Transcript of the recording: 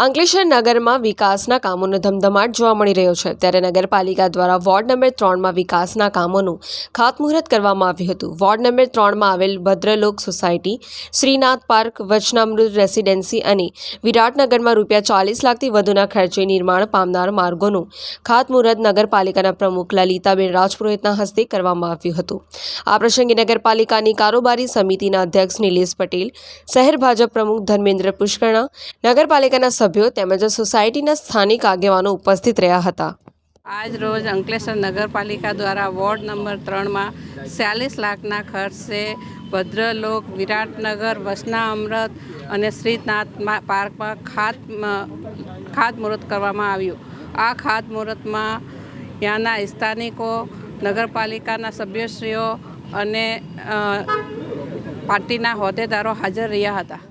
અંકલેશ્વર નગરમાં વિકાસના કામોનો ધમધમાટ જોવા મળી રહ્યો છે. ત્યારે નગરપાલિકા દ્વારા વોર્ડ નંબર ત્રણમાં વિકાસના કામોનું ખાતમુહૂર્ત કરવામાં આવ્યું હતું. વોર્ડ નંબર ત્રણમાં આવેલ Bhadralok society, Shrinath park, Vachanamrut residency અને વિરાટનગરમાં રૂપિયા ચાલીસ લાખથી વધુના ખર્ચે નિર્માણ પામનાર માર્ગોનું ખાતમુહૂર્ત નગરપાલિકાના પ્રમુખ લલિતાબેન રાજપુરોહિતના હસ્તે કરવામાં આવ્યું હતું. આ પ્રસંગે નગરપાલિકાની કારોબારી સમિતિના અધ્યક્ષ નિલેશ પટેલ, શહેર ભાજપ પ્રમુખ ધર્મેન્દ્ર પુષ્કરણા, નગરપાલિકાના સભ્યો તેમજ સોસાયટીના સ્થાનિક આગેવાનો ઉપસ્થિત રહ્યા હતા. આજ રોજ અંકલેશ્વર નગરપાલિકા દ્વારા વોર્ડ નંબર ત્રણમાં ચાલીસ લાખના ખર્ચે ભદ્રલોક, વિરાટનગર, વસના અમૃત અને શ્રીનાથ પાર્કમાં ખાત ખાતમુહૂર્ત કરવામાં આવ્યું. આ ખાતમુહૂર્તમાં ત્યાંના સ્થાનિકો, નગરપાલિકાના સભ્યશ્રીઓ અને પાર્ટીના હોદ્દેદારો હાજર રહ્યા હતા.